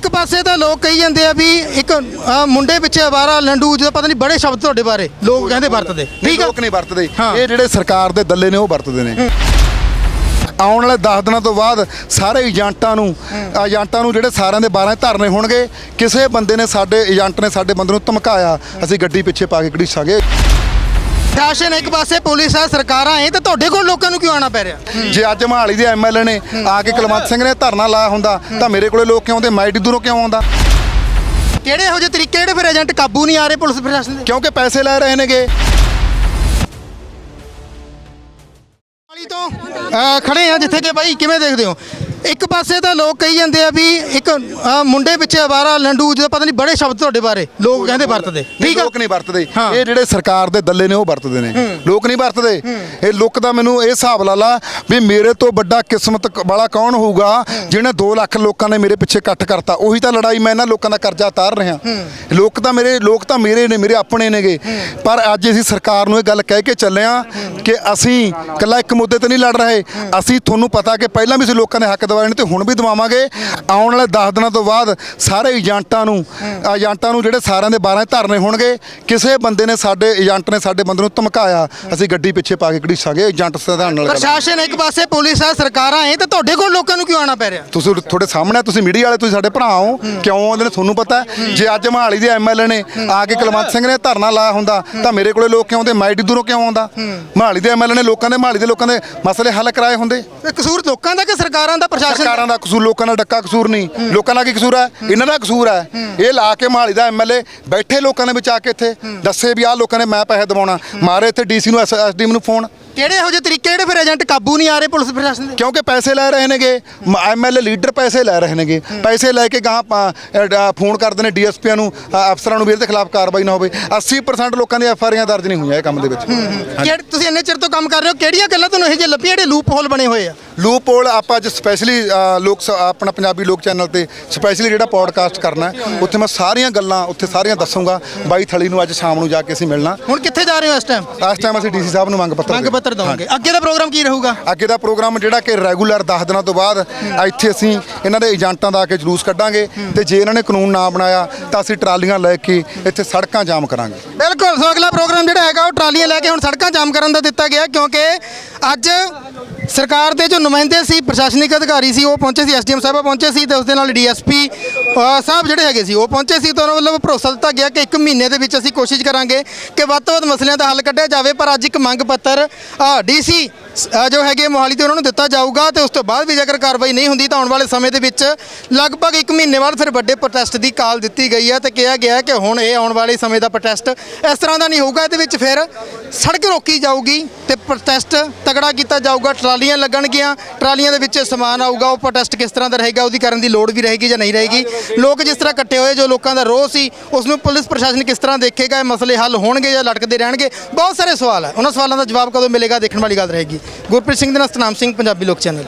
ਇੱਕ ਪਾਸੇ ਤਾਂ ਲੋਕ ਕਹੀ ਜਾਂਦੇ ਆ ਵੀ ਇੱਕ ਅਹ, ਮੁੰਡੇ ਪਿੱਛੇ ਆਵਾਰਾ ਲੰਡੂ ਜਿਹਦਾ ਪਤਾ ਨਹੀਂ ਬੜੇ ਸ਼ਬਦ ਤੁਹਾਡੇ ਬਾਰੇ ਲੋਕ ਕਹਿੰਦੇ ਵਰਤਦੇ ਠੀਕ ਆ? ਲੋਕ ਨਹੀਂ ਵਰਤਦੇ। ਹਾਂ। ਇਹ ਜਿਹੜੇ ਸਰਕਾਰ ਦੇ ਦੱਲੇ ਨੇ ਉਹ ਵਰਤਦੇ ਨੇ। ਆਉਣ ਵਾਲੇ 10 ਦਿਨਾਂ ਤੋਂ ਬਾਅਦ ਸਾਰੇ ਏਜੰਟਾਂ ਨੂੰ ਏਜੰਟਾਂ ਨੂੰ ਜਿਹੜੇ ਸਾਰਿਆਂ ਦੇ 12 ਧਰਨੇ ਹੋਣਗੇ ਕਿਸੇ ਬੰਦੇ ਨੇ ਸਾਡੇ ਏਜੰਟ ਨੇ ਸਾਡੇ ਬੰਦੇ ਨੂੰ ਧਮਕਾਇਆ ਅਸੀਂ ਗੱਡੀ ਪਿੱਛੇ ਪਾ ਕੇ ਘੜੀਸਾਂਗੇ ਸ਼ਾਸਨ ਇੱਕ ਪਾਸੇ ਪੁਲਿਸ ਆ ਸਰਕਾਰਾਂ ਐ ਤੇ ਤੁਹਾਡੇ ਕੋਲ ਲੋਕਾਂ ਨੂੰ ਕਿਉਂ ਆਣਾ ਪੈ ਰਿਹਾ? ਜੇ ਅੱਜ ਮਹਾਲੀ ਦੇ ਐਮਐਲਏ ਨੇ ਆ ਕੇ ਕੁਲਵੰਤ ਸਿੰਘ ਨੇ ਧਰਨਾ ਲਾਇਆ ਹੁੰਦਾ ਤਾਂ ਮੇਰੇ ਕੋਲੇ ਲੋਕ ਕਿਉਂ ਆਉਂਦੇ? ਮਾਈਟੀ ਦੂਰੋਂ ਕਿਉਂ ਆਉਂਦਾ? ਕਿਹੜੇ ਇਹੋ ਜਿਹੇ ਤਰੀਕੇ ਜਿਹੜੇ ਫਿਰ ਏਜੰਟ ਕਾਬੂ ਨਹੀਂ ਆ ਰਹੇ ਪੁਲਿਸ ਪ੍ਰਸ਼ਾਸਨ ਦੇ? ਕਿਉਂਕਿ ਪੈਸੇ ਲੈ ਰਹੇ ਨੇਗੇ। ਵਾਲੀ ਤੋਂ ਅਹ, ਖੜੇ ਆ ਜਿੱਥੇ ਕਿ ਬਾਈ ਕਿਵੇਂ ਦੇਖਦੇ ਹੋ? ਇੱਕ ਪਾਸੇ ਤਾਂ ਲੋਕ ਕਹੀ ਜਾਂਦੇ ਆ ਵੀ ਇੱਕ ਅਹ, ਮੁੰਡੇ ਪਿੱਛੇ ਆਵਾਰਾ ਲੰਡੂ ਜਿਹਦਾ ਪਤਾ ਨਹੀਂ ਬੜੇ ਸ਼ਬਦ ਤੁਹਾਡੇ ਬਾਰੇ ਲੋਕ ਕਹਿੰਦੇ ਵਰਤਦੇ। ਠੀਕ ਆ? ਲੋਕ ਨਹੀਂ ਵਰਤਦੇ। ਹਾਂ। ਇਹ ਜਿਹੜੇ ਸਰਕਾਰ ਦੇ ਦੱਲੇ ਨੇ ਉਹ ਵਰਤਦੇ ਨੇ। ਲੋਕ ਨਹੀਂ ਵਰਤਦੇ। ਇਹ ਲੁੱਕ ਦਾ ਮੈਨੂੰ ਇਹ ਹਿਸਾਬ ਲਾ ਲਾ ਵੀ ਮੇਰੇ ਤੋਂ ਵੱਡਾ ਕਿਸਮਤ ਕ- ਵਾਲਾ ਕੌਣ ਹੋਊਗਾ ਜਿਹਨੇ 2 ਲੱਖ ਲੋਕਾਂ ਨੇ ਮੇਰੇ ਪਿੱਛੇ ਇਕੱਠ ਕਰਤਾ। ਉਹੀ ਤਾਂ ਲੜਾਈ ਮੈਂ ਇਹਨਾਂ ਲੋਕਾਂ ਦਾ ਕਰਜ਼ਾ ਉਤਾਰ ਰਿਹਾ। ਲੋਕ ਤਾਂ ਮੇਰੇ ਲੋਕ ਤਾਂ ਮੇਰੇ ਨੇ ਮੇਰੇ ਆਪਣੇ ਨੇਗੇ। ਪਰ ਅੱਜ ਅਸੀਂ ਸਰਕਾਰ ਨੂੰ ਇਹ ਗੱਲ ਕਹਿ ਕੇ ਚੱਲੇ ਆ ਕਿ ਅਸੀਂ ਕੱਲਾ ਇੱਕ ਮੁੱਦੇ ਤੇ ਨਹੀਂ ਲੜ ਰਹੇ। ਅਸੀਂ ਤੁਹਾਨੂੰ ਪਤਾ ਕਿ ਪਹਿਲਾਂ ਵੀ ਅਸੀਂ ਲੋਕਾਂ ਦੇ ਹੱਕ ਦਿਵਾਏ ਨੇ ਤੇ ਹੁਣ ਵੀ ਦਿਵਾਵਾਂਗੇ। ਆਉਣ ਵਾਲੇ 10 ਦਿਨਾਂ ਤੋਂ ਬਾਅਦ ਸਾਰੇ ਏਜੰਟਾਂ ਨੂੰ ਏਜੰਟਾਂ ਨੂੰ ਜਿਹੜੇ ਸਾਰਿਆਂ ਦੇ 12 ਧਰਨੇ ਹੋਣਗੇ ਕਿਸੇ ਬੰਦੇ ਨੇ ਸਾਡੇ ਏਜੰਟ ਨੇ ਸਾਡੇ ਬੰਦੇ ਨੂੰ ਧਮਕਾਇਆ ਅਸੀਂ ਗੱਡੀ ਪਿੱਛੇ ਪਾ ਕੇ ਘੜੀਸਾਂਗੇ ਏਜੰਟ ਸਿਧਾਰਨ ਨਾਲ। ਪ੍ਰਸ਼ਾਸਨ ਇੱਕ ਪਾਸੇ ਪੁਲਿਸ ਆ ਸਰਕਾਰਾਂ ਐ ਤੇ ਤੁਹਾਡੇ ਕੋਲ ਲੋਕਾਂ ਨੂੰ ਕਿਉਂ ਆਣਾ ਪੈ ਰਿਹਾ? ਤੁਸੀਂ ਤੁਹਾਡੇ ਸਾਹਮਣੇ ਤੁਸੀਂ ਮੀਡੀਆ ਵਾਲੇ ਤੁਸੀਂ ਸਾਡੇ ਭਰਾ ਹੋ ਕਿਉਂ ਆਉਂਦੇ ਨੇ ਤੁਹਾਨੂੰ ਪਤਾ। ਜੇ ਅੱਜ ਮਹਾਲੀ ਦੇ ਐਮਐਲਏ ਨੇ ਆ ਕੇ ਕੁਲਵੰਤ ਸਿੰਘ ਨੇ ਧਰਨਾ ਲਾਇਆ ਹੁੰਦਾ ਤਾਂ ਮੇਰੇ ਕੋਲੇ ਲੋਕ ਕਿਉਂ ਆਉਂਦੇ? ਮਾਈਟੀ ਦੂਰੋਂ ਕਿਉਂ ਆਉਂਦਾ? ਮਹਾਲੀ ਦੇ ਐਮਐਲਏ ਨੇ ਲੋਕਾਂ ਦੇ ਮਹਾਲੀ ਦੇ ਲੋਕਾਂ ਦੇ ਮਸਲੇ ਹੱਲ ਕਰਾਏ ਹੁੰਦੇ। ਕਸੂਰ ਲੋਕਾਂ ਦਾ ਕਿ ਸਰਕਾਰਾਂ ਦਾ? ਪ੍ਰਸ਼ਾਸਨ ਦਾ? ਸਰਕਾਰਾਂ ਦਾ ਕਸੂਰ ਲੋਕਾਂ ਦਾ ਡੱਕਾ ਕਸੂਰ ਨਹੀਂ। ਲੋਕਾਂ ਦਾ ਕੀ ਕਸੂਰ ਹੈ? ਇਹਨਾਂ ਦਾ ਕਸੂਰ ਹੈ। ਇਹ ਲਾ ਕੇ ਮਹਾਲੀ ਦਾ ਐਮਐਲਏ ਬੈਠੇ ਲੋਕਾਂ ਦੇ ਵਿੱਚ ਆ ਕੇ ਇੱਥੇ ਦੱਸੇ ਵੀ ਆਹ ਲੋਕਾਂ ਨੇ ਮੈਂ ਪੈਸੇ ਦਿਵਾਉਣਾ। ਮਾਰੇ ਇੱਥੇ ਡੀਸੀ ਨੂੰ ਐਸਡੀਐਮ ਨੂੰ ਫੋਨ। ਕਿਹੜੇ ਇਹੋ ਜਿਹੇ ਤਰੀਕੇ ਜਿਹੜੇ ਫਿਰ ਏਜੰਟ ਕਾਬੂ ਨਹੀਂ ਆ ਰਹੇ ਪੁਲਿਸ ਪ੍ਰਸ਼ਾਸਨ ਦੇ? ਕਿਉਂਕਿ ਪੈਸੇ ਲੈ ਰਹੇ ਨੇਗੇ। ਐਮਐਲਏ ਲੀਡਰ ਪੈਸੇ ਲੈ ਰਹੇ ਨੇਗੇ। ਪੈਸੇ ਲੈ ਕੇ ਗਾਂ ਫੋਨ ਕਰਦੇ ਨੇ ਡੀਐਸਪੀਆਂ ਨੂੰ ਅਫਸਰਾਂ ਨੂੰ ਵੀ ਇਹਦੇ ਖਿਲਾਫ ਕਾਰਵਾਈ ਨਾ ਹੋਵੇ। 80% ਲੋਕਾਂ ਦੀਆਂ ਐਫਆਈਆਰ ਦਰਜ ਨਹੀਂ ਹੋਈਆਂ ਇਹ ਕੰਮ ਦੇ ਵਿੱਚ। ਤੁਸੀਂ ਇੰਨੇ ਚਿਰ ਤੋਂ ਕੰਮ ਕਰ ਰਹੇ ਹੋ ਕਿਹੜੀਆਂ ਗੱਲਾਂ ਤੁਹਾਨੂੰ ਇਹ ਜਿਹੇ ਲੱਭੀਆਂ? ਜਿਹੜੇ ਲੂਪ ਹੋਲ ਬਣੇ ਹੋਏ ਆ। ਲੂਪ ਹੋਲ ਆਪਾਂ ਅੱਜ ਸਪੈਸ਼ਲੀ ਲੋਕ ਆਪਣਾ ਪੰਜਾਬੀ ਲੋਕ ਚੈਨਲ ਤੇ ਸਪੈਸ਼ਲੀ ਜਿਹੜਾ ਪੋਡਕਾਸਟ ਕਰਨਾ ਉੱਥੇ ਮੈਂ ਸਾਰੀਆਂ ਗੱਲਾਂ ਉੱਥੇ ਸਾਰੀਆਂ ਦੱਸੂਗਾ। ਬਾਈ ਥਲੀ ਨੂੰ ਅੱਜ ਸ਼ਾਮ ਨੂੰ ਜਾ ਕੇ ਅਸੀਂ ਮਿਲਣਾ। ਹੁਣ ਕਿੱਥੇ ਜਾ ਰਹੇ ਹੋ ਇਸ ਟਾਈਮ ਇਸ ਟਾਈਮ ਅਸੀਂ ਡੀਸੀ ਸਾਹਿਬ ਨੂੰ ਮੰਗ ਪੱਤਰ ਮੰਗ ਪੱਤਰ ਦਵਾਂਗੇ। ਅੱਗੇ ਦਾ ਪ੍ਰੋਗਰਾਮ ਕੀ ਰਹੂਗਾ? ਅੱਗੇ ਦਾ ਪ੍ਰੋਗਰਾਮ ਜਿਹੜਾ ਕਿ ਰੈਗੂਲਰ 10 ਦਿਨਾਂ ਤੋਂ ਬਾਅਦ ਇੱਥੇ ਅਸੀਂ ਇਹਨਾਂ ਦੇ ਏਜੰਟਾਂ ਦਾ ਆ ਕੇ ਜਲੂਸ ਕੱਢਾਂਗੇ ਤੇ ਜੇ ਇਹਨਾਂ ਨੇ ਕਾਨੂੰਨ ਨਾ ਬਣਾਇਆ ਤਾਂ ਅਸੀਂ ਟਰਾਲੀਆਂ ਲੈ ਕੇ ਇੱਥੇ ਸੜਕਾਂ ਜਾਮ ਕਰਾਂਗੇ। ਬਿਲਕੁਲ। ਸੋ ਅਗਲਾ ਪ੍ਰੋਗਰਾਮ ਜਿਹੜਾ ਹੈਗਾ ਟਰਾਲੀਆਂ ਲੈ ਕੇ ਹੁਣ ਸੜਕਾਂ ਜਾਮ ਕਰਨ ਦਾ ਦਿੱਤਾ ਗਿਆ ਕਿਉਂਕਿ ਅੱਜ ਸਰਕਾਰ ਦੇ ਜੋ ਨੁਮਾਇੰਦੇ ਸੀ, ਪ੍ਰਸ਼ਾਸਨਿਕ ਅਧਿਕਾਰੀ ਸੀ, ਉਹ ਪਹੁੰਚੇ ਸੀ, ਐਸਡੀਐਮ ਸਾਹਿਬ ਪਹੁੰਚੇ ਸੀ ਤੇ ਉਸ ਦੇ ਨਾਲ ਡੀਐਸਪੀ ਸਾਹਿਬ ਜਿਹੜੇ ਹੈਗੇ ਸੀ, ਉਹ ਪਹੁੰਚੇ ਸੀ ਤਾਂ ਉਹਨਾਂ ਵੱਲੋਂ ਭਰੋਸਾ ਦਿੱਤਾ ਗਿਆ ਕਿ ਇੱਕ ਮਹੀਨੇ ਦੇ ਵਿੱਚ ਅਸੀਂ ਕੋਸ਼ਿਸ਼ ਕਰਾਂਗੇ ਕਿ ਵੱਧ ਤੋਂ ਵੱਧ ਮਸਲਿਆਂ ਦਾ ਹੱਲ ਕੱਢਿਆ ਜਾਵੇ, ਪਰ ਅੱਜ ਇੱਕ ਮੰਗ ਪੱਤਰ ਡੀਸੀ ਜੋ ਹੈਗੇ ਮੋਹਾਲੀ ਤੇ ਉਹਨਾਂ ਨੂੰ ਦਿੱਤਾ ਜਾਊਗਾ ਤੇ ਉਸ ਤੋਂ ਬਾਅਦ ਵੀ ਜੇਕਰ ਕਾਰਵਾਈ ਨਹੀਂ ਹੁੰਦੀ ਤਾਂ ਆਉਣ ਵਾਲੇ ਸਮੇਂ ਦੇ ਵਿੱਚ ਲਗਭਗ ਇੱਕ ਮਹੀਨੇ ਬਾਅਦ ਫਿਰ ਵੱਡੇ ਪ੍ਰੋਟੈਸਟ ਦੀ ਕਾਲ ਦਿੱਤੀ ਗਈ ਹੈ ਤੇ ਕਿਹਾ ਗਿਆ ਹੈ ਕਿ ਹੁਣ ਇਹ ਆਉਣ ਵਾਲੇ ਸਮੇਂ ਦਾ ਪ੍ਰੋਟੈਸਟ ਇਸ ਤਰ੍ਹਾਂ ਦਾ ਨਹੀਂ ਹੋਊਗਾ, ਇਹਦੇ ਵਿੱਚ ਫਿਰ ਸੜਕ ਰੋਕੀ ਜਾਊਗੀ ਤੇ ਪ੍ਰੋਟੈਸਟ ਤਗੜਾ ਕੀਤਾ ਜਾਊਗਾ, ਟਰਾਲੀਆਂ ਲੱਗਣਗੀਆਂ, ਟਰਾਲੀਆਂ ਦੇ ਵਿੱਚ ਸਮਾਨ ਆਊਗਾ, ਉਹ ਪ੍ਰੋਟੈਸਟ ਕਿਸ ਤਰ੍ਹਾਂ ਦਾ ਰਹੇਗਾ, ਉਹਦੀ ਕਰਨ ਦੀ ਲੋੜ ਵੀ ਰਹੇਗੀ ਜਾਂ ਨਹੀਂ ਰਹੇਗੀ? ਲੋਕ ਜਿਸ ਤਰ੍ਹਾਂ ਇਕੱਠੇ ਹੋਏ, ਜੋ ਲੋਕਾਂ ਦਾ ਰੋਹ ਸੀ ਉਸ ਨੂੰ ਪੁਲਿਸ ਪ੍ਰਸ਼ਾਸਨ ਕਿਸ ਤਰ੍ਹਾਂ ਦੇਖੇਗਾ, ਇਹ ਮਸਲੇ ਹੱਲ ਹੋਣਗੇ ਜਾਂ ਲਟਕਦੇ ਰਹਿਣਗੇ? ਬਹੁਤ ਸਾਰੇ ਸਵਾਲ ਹੈ ਉਹਨਾਂ ਸਵਾਲਾਂ ਦਾ ਜਵਾਬ ਕਦੋਂ ਮਿਲੇਗਾ, ਦੇਖਣ ਵਾਲੀ ਗੱਲ ਰਹੇਗੀ। ਗੁਰਪ੍ਰੀਤ ਸਿੰਘ ਦੇ ਨਾਲ ਸਤਨਾਮ ਸਿੰਘ, ਪੰਜਾਬੀ ਲੋਕ ਚੈਨਲ।